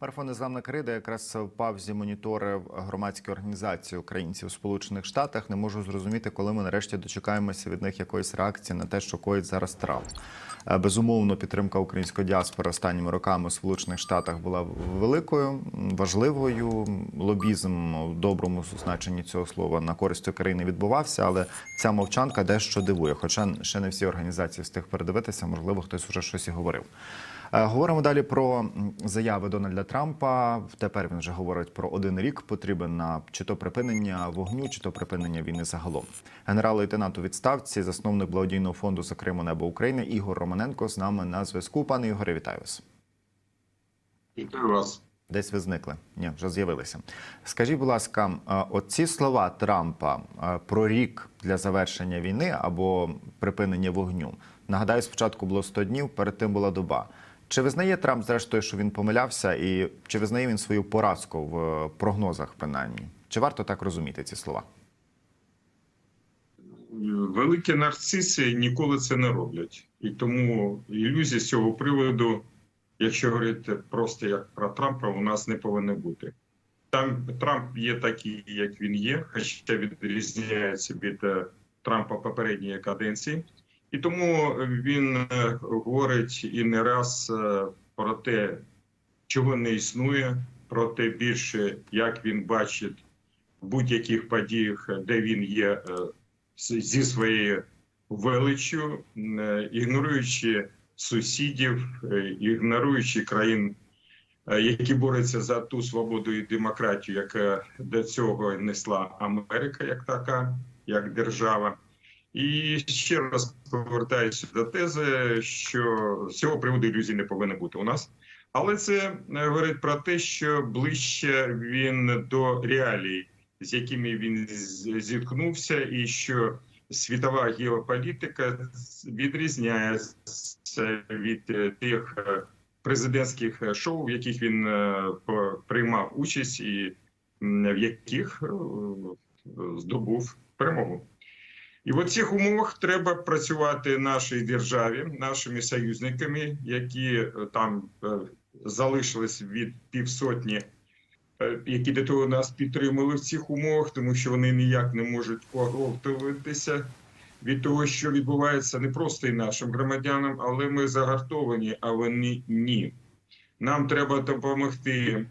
Марафон «Незламна крида якраз в паузі моніторив громадські організації українців у Сполучених Штатах. Не можу зрозуміти, коли ми нарешті дочекаємося від них якоїсь реакції на те, що коїть зараз Трамп. Е, Безумовно, підтримка української діаспори останніми роками у Сполучених Штатах була великою, важливою. Лобізм у доброму значенні цього слова на користь України відбувався, але ця мовчанка дещо дивує. Хоча ще не всі організації встиг передивитися, можливо, хтось вже щось і говорив. Е, Говоримо далі про заяви Дональда Трампа. Тепер він вже говорить про один рік. Потрібен на чи то припинення вогню, чи то припинення війни загалом. Генерал-лейтенант у відставці, засновник благодійного фонду за Криму Небо України Ігор Романенко з нами на зв'язку. Пане Ігоре, вітаю вас. Вітаю вас. Десь ви зникли. Ні, вже з'явилися. Скажіть, будь ласка, е, оці слова Трампа е, про рік для завершення війни або припинення вогню. Нагадаю, спочатку було 100 днів, перед тим була доба. Чи визнає Трамп, зрештою, що він помилявся, і чи визнає він свою поразку в е, прогнозах, принаймні? Чи варто так розуміти ці слова? Великі нарциси ніколи це не роблять. І тому ілюзій з цього приводу, якщо говорити просто як про Трампа, у нас не повинно бути. Там Трамп є такий, як він є, хоча відрізняється від е, Трампа попередньої каденції. І тому він е, говорить і не раз е, про те, чого не існує, про те більше, як він бачить в будь-яких подіях, де він є е, зі своєю величчю, ігноруючи сусідів, ігноруючи країн, які борються за ту свободу і демократію, яка до цього несла Америка як така, як держава. І ще раз повертаюся до тези, що з цього приводу ілюзій не повинно бути у нас. Але це е, говорить про те, що ближче він до реалій, з якими він зіткнувся, і що світова геополітика відрізняється від е, тих е, президентських шоу, в яких він приймав участь, і в яких здобув перемогу. І в цих умовах треба працювати нашій державі, нашими союзниками, які е, там е, залишились від півсотні, е, які до того нас підтримали в цих умовах, тому що вони ніяк не можуть оговтуватися від того, що відбувається не просто і нашим громадянам, але ми загартовані, а вони ні. Нам треба допомогти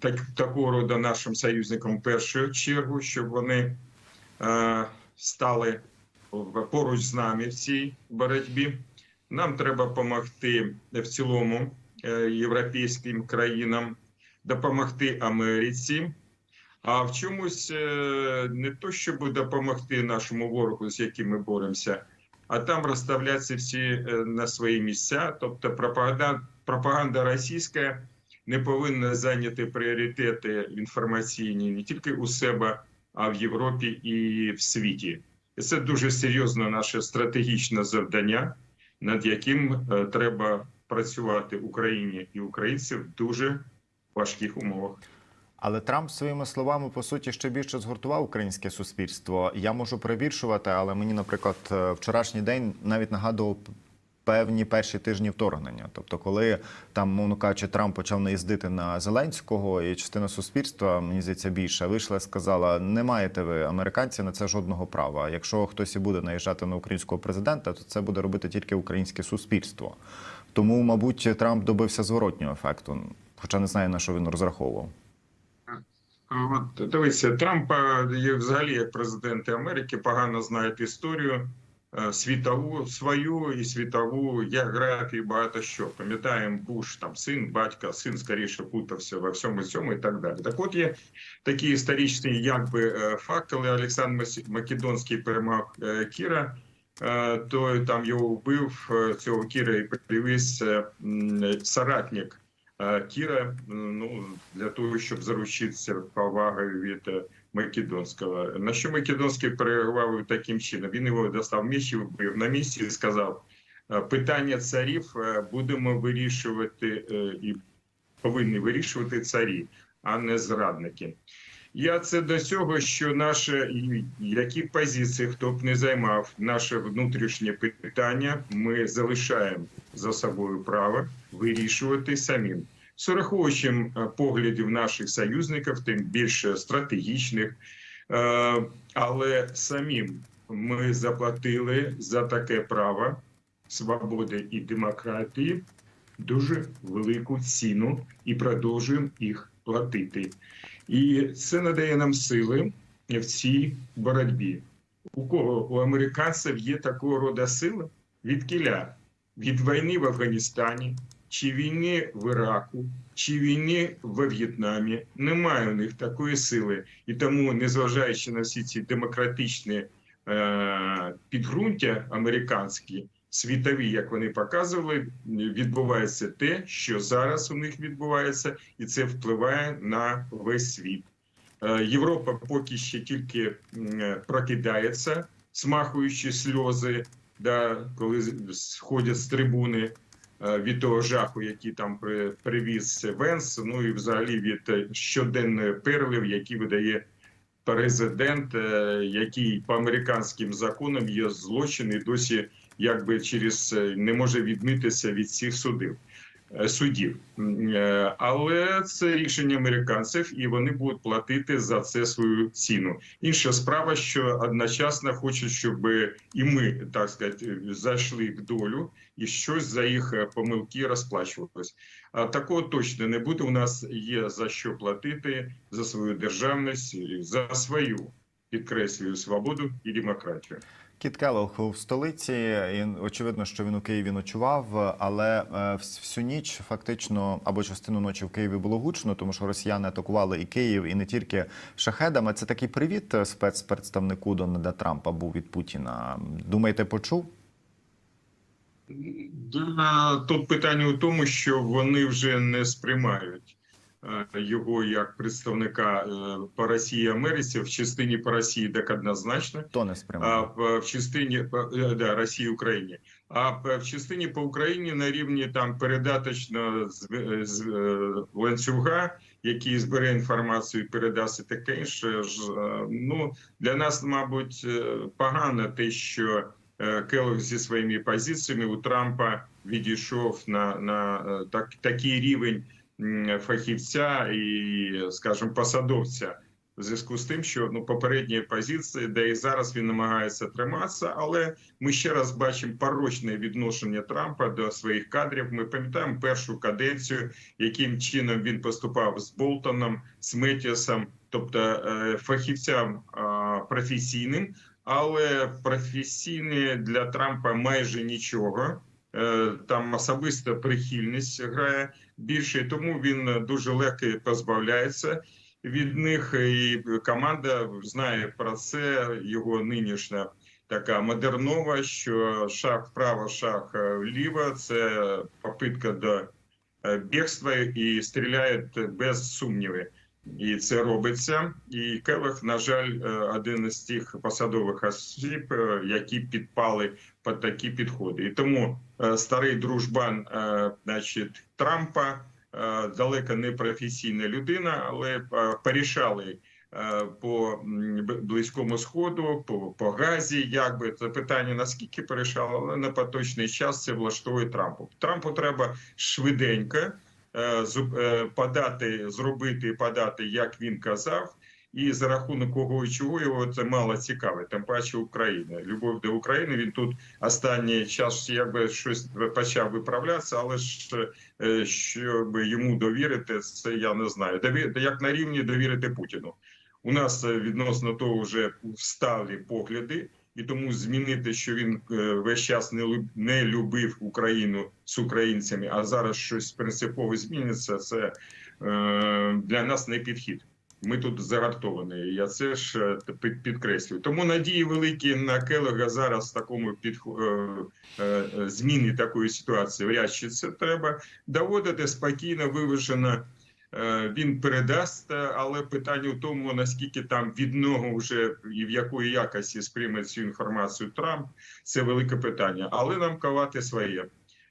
так, такого роду нашим союзникам в першу чергу, щоб вони стали поруч з нами в цій боротьбі. Нам треба допомогти в цілому е, європейським країнам, допомогти Америці. А в чомусь е, не то, щоб допомогти нашому ворогу, з яким ми боремося, а там розставлятися всі е, на свої місця. Тобто пропаганда, пропаганда російська не повинна зайняти пріоритети інформаційні не тільки у себе, а в Європі і в світі. Це дуже серйозне наше стратегічне завдання, над яким е, треба працювати Україні і українців в дуже важких умовах. Але Трамп своїми словами по суті ще більше згуртував українське суспільство. Я можу перебільшувати, але мені, наприклад, е, вчорашній день навіть нагадував певні перші тижні вторгнення. Тобто, коли там, мовно кажучи, Трамп почав наїздити на Зеленського, і частина суспільства, мені здається, більше вийшла і сказала: не маєте ви американці на це жодного права. Якщо хтось і буде наїжджати на українського президента, то це буде робити тільки українське суспільство. Тому, мабуть, Трамп добився зворотнього ефекту, хоча не знаю на що він розраховував. От дивіться, Трампа є взагалі як президенти Америки погано знають історію е, світову свою і світову географію, багато що. Пам'ятаємо, Буш там син, батька, син скоріше путався во всьому цьому і так далі. Так, от є такі історичні, якби е, факти, коли Олександр Македонський перемог е, Кіра. е, То там його вбив цього Кіра і привіз соратник Кіра, ну для того, щоб заручитися повагою від Македонського. На що Македонський переговорив таким чином? Він його достав між і вбив на місці і сказав: е, питання царів е, будемо вирішувати е, і повинні вирішувати царі, а не зрадники. Я це до цього, що наше які позиції, хто б не займав наше внутрішнє питання, ми залишаємо за собою право вирішувати самим. З е, поглядів наших союзників, тим більше стратегічних. Е, Але самим ми заплатили за таке право свободи і демократії дуже велику ціну і продовжуємо їх платити. І це надає нам сили в цій боротьбі. У кого у американців є такого роду сила? Від кіля? Від війни в Афганістані, чи війни в Іраку, чи війни в В'єтнамі. Немає у них такої сили. І тому, незважаючи на всі ці демократичні е- підґрунтя американські, світові, як вони показували, відбувається те, що зараз у них відбувається, і це впливає на весь світ. Е, Європа поки ще тільки е, прокидається, смахуючи сльози, да, коли сходять з трибуни від того жаху, який там при- привіз Венс, ну і взагалі від е, щоденної перлів, які видає президент, е, який по американським законам є злочин і досі якби через е, не може відмитися від всіх судів. Е, Судів, е, але це рішення американців, і вони будуть платити за це свою ціну. Інша справа, що одночасно хочуть, щоб і ми так сказати, зайшли в долю і щось за їх е, помилки розплачувалось. А такого точно не буде. У нас є за що платити за свою державність, за свою підкреслюю свободу і демократію. Кіт Келлог в столиці. І очевидно, що він у Києві ночував, але е, всю ніч фактично або частину ночі в Києві було гучно, тому що росіяни атакували і Київ, і не тільки шахедами. Це такий привіт спецпредставнику Дональда Трампа був від Путіна. Думаєте, почув? Тут питання у тому, що вони вже не сприймають його як представника е, по Росії Америці в частині по Росії так однозначно. То не А в частині е, да, Росії Україні. А в частині по Україні на рівні там передаточно з, з е, ланцюга, який збере інформацію, і передасть і таке інше. ж, е, Ну для нас, мабуть, е, погано те, що е, Келлог зі своїми позиціями у Трампа відійшов на, на е, так, такий рівень фахівця і, скажімо, посадовця в зв'язку з тим, що ну попередні позиції, де і зараз він намагається триматися, але ми ще раз бачимо порочне відношення Трампа до своїх кадрів. Ми пам'ятаємо першу каденцію, яким чином він поступав з Болтоном, з Метісом, тобто е, фахівцям професійним, але професійні для Трампа майже нічого. Е, Там особиста прихильність грає більше, тому він дуже легко позбавляється від них, і команда знає про це. Його нинішня така модернова, що шаг вправо, шаг е, вліво. Це попитка до е, бігства і стріляють без сумнівів. І це робиться. І Келех, на жаль, е, один із тих посадових осіб, е, які підпали під такі підходи. І тому е, старий дружбан, значить, Трампа далеко не професійна людина, але порішали по близькому сходу, по, по газі. Якби це питання наскільки порішали, але на поточний час це влаштовує Трампу. Трампу треба швиденько подати, зробити і подати, як він казав. І за рахунок кого і чого його це мало цікавить, тим паче Україна. Любов до України. Він тут останній час якби щось почав виправлятися, але ж е, щоб йому довірити, це я не знаю. Як на рівні довірити Путіну. У нас е, відносно того вже встали погляди, і тому змінити, що він е, весь час не люб- любив Україну з українцями, а зараз щось принципово зміниться. Це е, для нас не підхід. Ми тут загартовані. Я це ж е, під- підкреслюю. Тому надії великі на Келега зараз такому під зміни такої ситуації. Вряд чи це треба доводити спокійно, виважено. Е, Він передасть, е, але питання в тому, наскільки там від нього вже і в якої якості сприйме цю інформацію Трамп, це велике питання. Але нам кавати своє.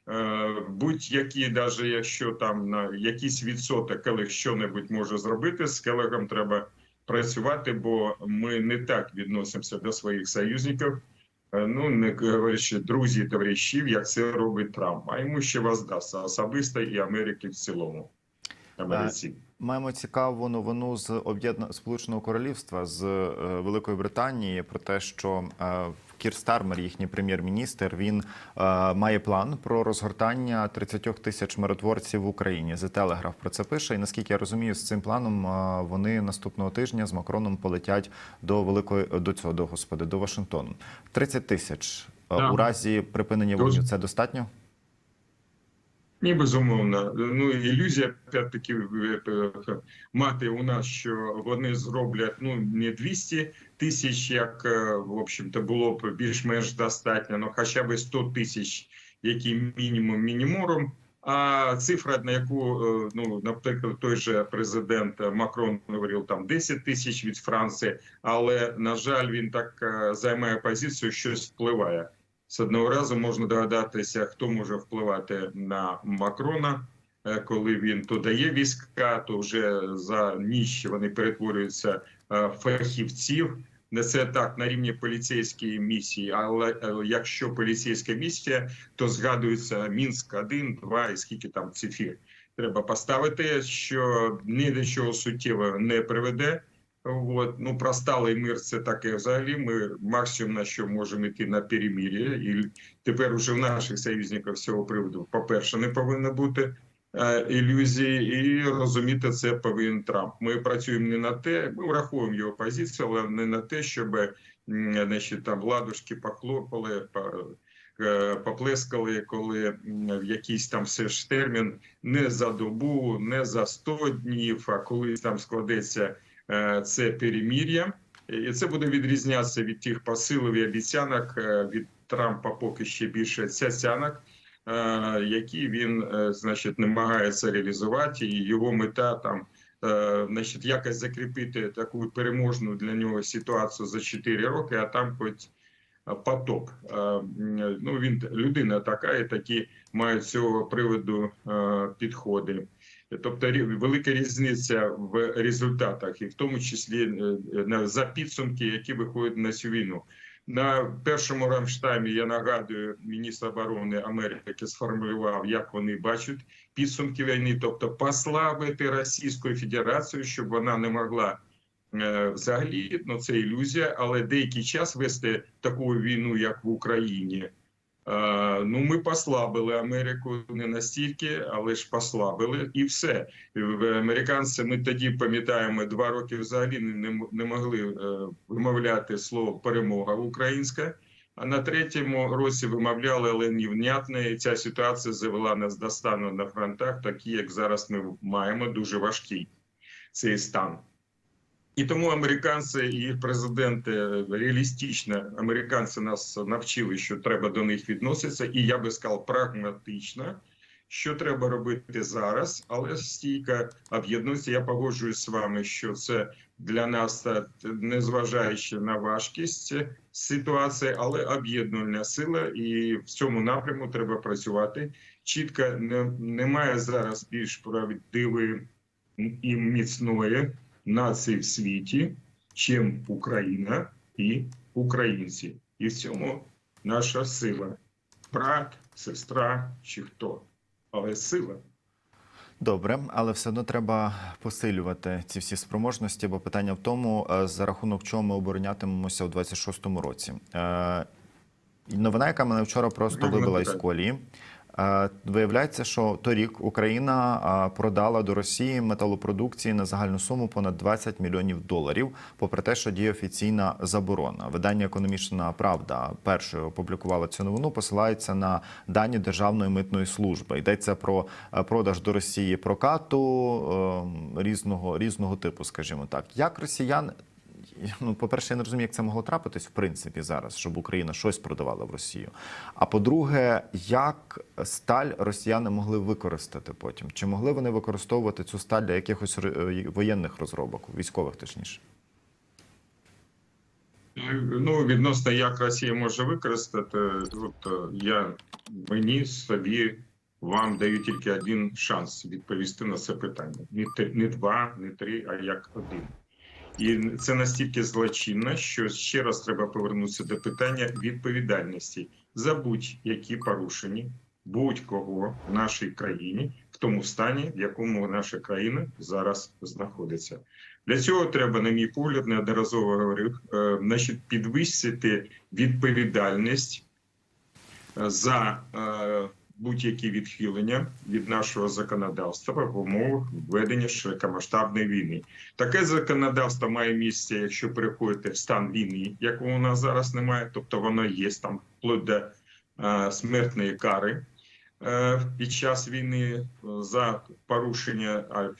Е, Будь-які, навіть якщо там на якийсь відсоток Келег що-небудь може зробити, з Келегом треба працювати, бо ми не так відносимося до своїх союзників. Ну, не говорячи друзі, товаришів, як це робить Трамп. А йому ще воздасться особисто і Америки в цілому. Америці. Маємо цікаву новину з об'єдна Сполученого Королівства з е, Великої Британії про те, що е, Кір Стармер, їхній прем'єр-міністр, він е, має план про розгортання 30 тисяч миротворців в Україні. The Telegraph про це пише. І наскільки я розумію, з цим планом е, вони наступного тижня з Макроном полетять до великої до цього до господи до Вашингтону. 30 тисяч Е, Так. у разі припинення вогню. Це достатньо? Ні, безумовно. Ну ілюзія опять-таки е, е, мати у нас, що вони зроблять ну не 200 тисяч, як е, в общем-то було б більш-менш достатньо, ну хоча б 100 тисяч, які мінімум мінімумом. А цифра, на яку ну наприклад, той же президент Макрон говорив там 10 тисяч від Франції, але на жаль, він так займає позицію, щось впливає. З одного разу можна догадатися, хто може впливати на Макрона, е, коли він то дає війська, то вже за ніч вони перетворюються е, фахівців. Не це так на рівні поліцейської місії, але е, якщо поліцейська місія, то згадується Мінськ 1, 2 і скільки там цифр. Треба поставити, що ні до чого суттєвого не приведе. От. Ну, про сталий мир це таке взагалі. Ми максимум на що можемо йти на перемир'я. І тепер уже в наших союзників з цього приводу, по-перше, не повинно бути е, ілюзії, і розуміти це повинен Трамп. Ми працюємо не на те, ми враховуємо його позицію, але не на те, щоб значить, там ладушки похлопали, по- е, поплескали, коли в якийсь там все ж термін не за добу, не за 100 днів, а коли там складеться це перемір'я. І це буде відрізнятися від тих посилів і обіцянок е, від Трампа поки ще більше цяцянок, е, які він, е, значить, намагається реалізувати, і його мета там. е, Значить, якось закріпити таку переможну для нього ситуацію за 4 роки, а там хоч е, потоп. Е, Ну він людина така, і такі мають цього приводу е, підходи. Тобто велика різниця в результатах, і в тому числі е, за підсумки, які виходять на цю війну. На першому Рамштаймі я нагадую, міністр оборони Америки сформулював, як вони бачать підсумки війни, тобто послабити Російську Федерацію, щоб вона не могла е, взагалі, ну це ілюзія, але деякий час вести таку війну, як в Україні. Е, Ну, ми послабили Америку не настільки, але ж послабили, і все. Американці ми тоді пам'ятаємо два роки взагалі не, могли е, вимовляти слово перемога українська. А на третьому році вимовляли, але невнятно. І ця ситуація завела нас до стану на фронтах, такі як зараз ми маємо, дуже важкий цей стан. І тому американці і президенти е, реалістично, американці нас навчили, що треба до них відноситися, і я би сказав, прагматично, що треба робити зараз, але стійко об'єднується. Я погоджуюсь з вами, що це для нас, е, незважаючи на важкість ситуації, але об'єднувальна сила, і в цьому напряму треба працювати. Чітко немає зараз більш правдивої і міцної нації в світі, чим Україна і українці. І в цьому наша сила. Брат, сестра чи хто. Але сила. Добре, але все одно треба посилювати ці всі спроможності, бо питання в тому, е, за рахунок чого ми оборонятимемося у 26-му році. Е, Новина, яка мене вчора просто вибила із колії. Е, Виявляється, що торік Україна е, продала до Росії металопродукції на загальну суму понад 20 мільйонів доларів, попри те, що діє офіційна заборона. Видання Економічна Правда першою опублікувала цю новину. Посилається на дані Державної митної служби. Йдеться про е, продаж до Росії прокату е, різного різного типу, скажімо так. Як росіян ну, по-перше, я не розумію, як це могло трапитись, в принципі, зараз, щоб Україна щось продавала в Росію. А по-друге, як сталь росіяни могли використати потім? Чи могли вони використовувати цю сталь для якихось е, воєнних розробок, військових точніше? Ну, відносно як Росія може використати, е, я мені собі вам даю тільки один шанс відповісти на це питання. Не, не два, не три, а як один. І це настільки злочинно, що ще раз треба повернутися до питання відповідальності за будь-які порушення будь-кого в нашій країні, в тому стані, в якому наша країна зараз знаходиться. Для цього треба, на мій погляд, неодноразово говорив, е, значить, підвищити відповідальність за е, будь-які відхилення від нашого законодавства в умовах введення широкомасштабної війни. Таке законодавство має місце, якщо переходити в стан війни, якого у нас зараз немає, тобто воно є там вплоть до е, смертної кари е, під час війни е, за порушення а в-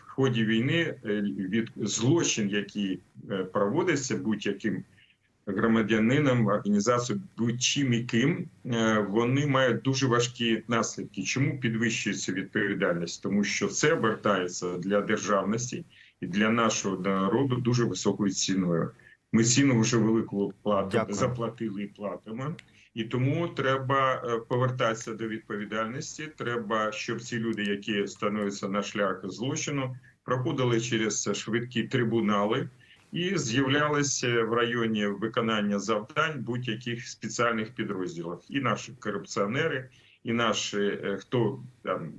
ході війни е, від злочин, який проводиться будь-яким громадянином, організацією, будь-чим яким, е, вони мають дуже важкі наслідки. Чому підвищується відповідальність? Тому що це обертається для державності і для нашого народу дуже високою ціною. Ми ціну вже велику плату Дякую. заплатили і платимо. І тому треба е, повертатися до відповідальності. Треба, щоб ці люди, які становляться на шлях злочину, проходили через швидкі трибунали і з'являлися в районі виконання завдань будь-яких спеціальних підрозділів. І наші корупціонери, і наші е, хто там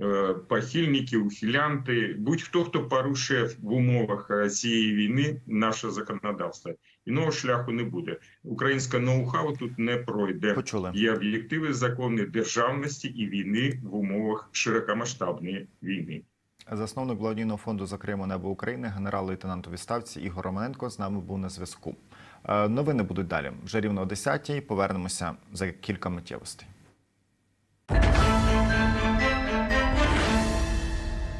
е, похильники, ухилянти, будь-хто, хто порушує в умовах е, цієї війни наше законодавство. Іного шляху не буде. Українська ноу-хау тут не пройде. Почули. Є об'єктиви закони державності і війни в умовах широкомасштабної війни. Засновник благодійного фонду Закриємо небо України, генерал-лейтенант у відставці Ігор Романенко з нами був на зв'язку. Е, Новини будуть далі. Вже рівно о 10-й. Повернемося за кілька миттєвостей.